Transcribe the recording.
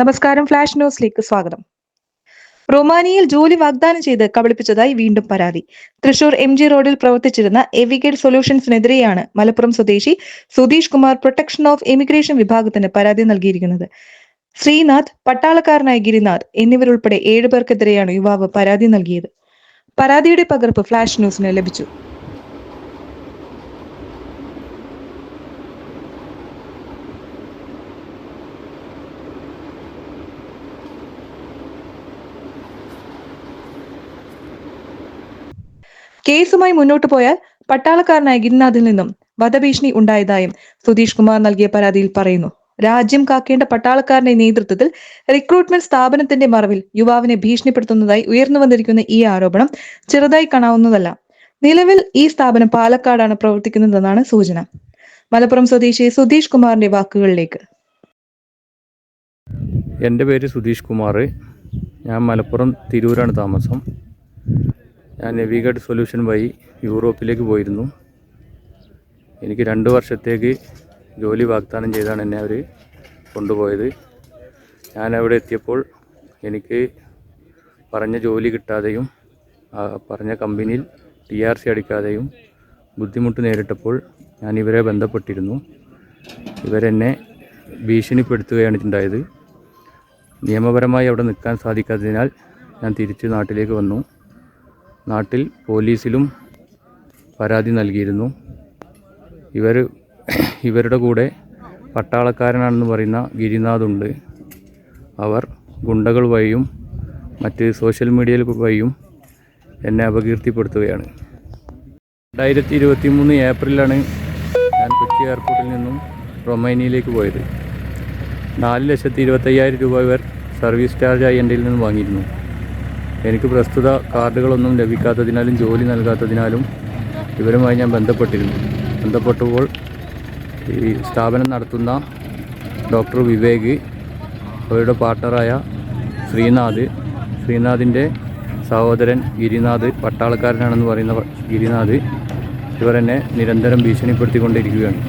നമസ്കാരം ഫ്ലാഷ് ന്യൂസിലേക്ക് സ്വാഗതം. റൊമാനിയയിൽ ജോലി വാഗ്ദാനം ചെയ്ത് കബളിപ്പിച്ചതായി വീണ്ടും പരാതി. തൃശൂർ എം ജി റോഡിൽ പ്രവർത്തിച്ചിരുന്ന എവിഗേഡ് സൊല്യൂഷൻസിനെതിരെയാണ് മലപ്പുറം സ്വദേശി Sudheesh Kumar protection of immigration വിഭാഗത്തിന് പരാതി നൽകിയിരിക്കുന്നത്. ശ്രീനാഥ് പട്ടാളക്കാരനായ ഗിരിനാഥ് എന്നിവരുൾപ്പെടെ ഏഴുപേർക്കെതിരെയാണ് യുവാവ് പരാതി നൽകിയത്. പരാതിയുടെ പകർപ്പ് ഫ്ലാഷ് ന്യൂസിന് ലഭിച്ചു. കേസുമായി മുന്നോട്ടു പോയാൽ പട്ടാളക്കാരനായ ഗിരിനാഥിൽ നിന്നും വധഭീഷണി ഉണ്ടായതായും സുധീഷ് കുമാർ നൽകിയ പരാതിയിൽ പറയുന്നു. രാജ്യം കാക്കേണ്ട പട്ടാളക്കാരന്റെ നേതൃത്വത്തിൽ റിക്രൂട്ട്മെന്റ് സ്ഥാപനത്തിന്റെ മറവിൽ യുവാവിനെ ഭീഷണിപ്പെടുത്തുന്നതായി ഉയർന്നു വന്നിരിക്കുന്ന ഈ ആരോപണം ചെറുതായി കാണാവുന്നതല്ല. നിലവിൽ ഈ സ്ഥാപനം പാലക്കാടാണ് പ്രവർത്തിക്കുന്നതെന്നാണ് സൂചന. മലപ്പുറം സ്വദേശി സുധീഷ് കുമാറിന്റെ വാക്കുകളിലേക്ക്. എന്റെ പേര് സുധീഷ് കുമാർ. ഞാൻ മലപ്പുറം തിരൂരാണ് താമസം. ഞാൻ നെവിഗഡ് സൊല്യൂഷൻ വഴി യൂറോപ്പിലേക്ക് പോയിരുന്നു. എനിക്ക് രണ്ട് വർഷത്തേക്ക് ജോലി വാഗ്ദാനം ചെയ്താണ് എന്നെ അവർ കൊണ്ടുപോയത്. ഞാൻ അവിടെ എത്തിയപ്പോൾ എനിക്ക് പറഞ്ഞ ജോലി കിട്ടാതെയും പറഞ്ഞ കമ്പനിയിൽ ടി ആർ സി അടിക്കാതെയും ബുദ്ധിമുട്ട് നേരിട്ടപ്പോൾ ഞാൻ ഇവരെ ബന്ധപ്പെട്ടിരുന്നു. ഇവരെന്നെ ഭീഷണിപ്പെടുത്തുകയാണ് ഉണ്ടായത് നിയമപരമായി അവിടെ നിൽക്കാൻ സാധിക്കാത്തതിനാൽ ഞാൻ തിരിച്ച് നാട്ടിലേക്ക് വന്നു. നാട്ടിൽ പോലീസിലും പരാതി നൽകിയിരുന്നു. ഇവർ ഇവരുടെ കൂടെ പട്ടാളക്കാരനാണെന്ന് പറയുന്ന ഗിരിനാഥുണ്ട്. അവർ ഗുണ്ടകൾ വഴിയും മറ്റ് സോഷ്യൽ മീഡിയയിൽ വഴിയും എന്നെ അപകീർത്തിപ്പെടുത്തുകയാണ്. രണ്ടായിരത്തി ഇരുപത്തി മൂന്ന് ഏപ്രിലാണ് ഞാൻ കൊച്ചി എയർപോർട്ടിൽ നിന്നും റൊമേനിയയിലേക്ക് പോയത്. നാല് ലക്ഷത്തി ഇരുപത്തയ്യായിരം രൂപ ഇവർ സർവീസ് ചാർജായി എന്റെ നിന്ന് വാങ്ങിയിരുന്നു. എനിക്ക് പ്രസ്തുത കാർഡുകളൊന്നും ലഭിക്കാത്തതിനാലും ജോലി നൽകാത്തതിനാലും ഇവരുമായി ഞാൻ ബന്ധപ്പെട്ടിരുന്നു. ബന്ധപ്പെട്ടപ്പോൾ ഈ സ്ഥാപനം നടത്തുന്ന ഡോക്ടർ വിവേക് അവരുടെ പാർട്ണറായ ശ്രീനാഥ് ശ്രീനാഥിന്റെ സഹോദരൻ ഗിരിനാഥ് പട്ടാളക്കാരനാണെന്ന് പറയുന്ന ഗിരിനാഥ് ഇവർ എന്നെ നിരന്തരം ഭീഷണിപ്പെടുത്തിക്കൊണ്ടിരിക്കുകയാണ്.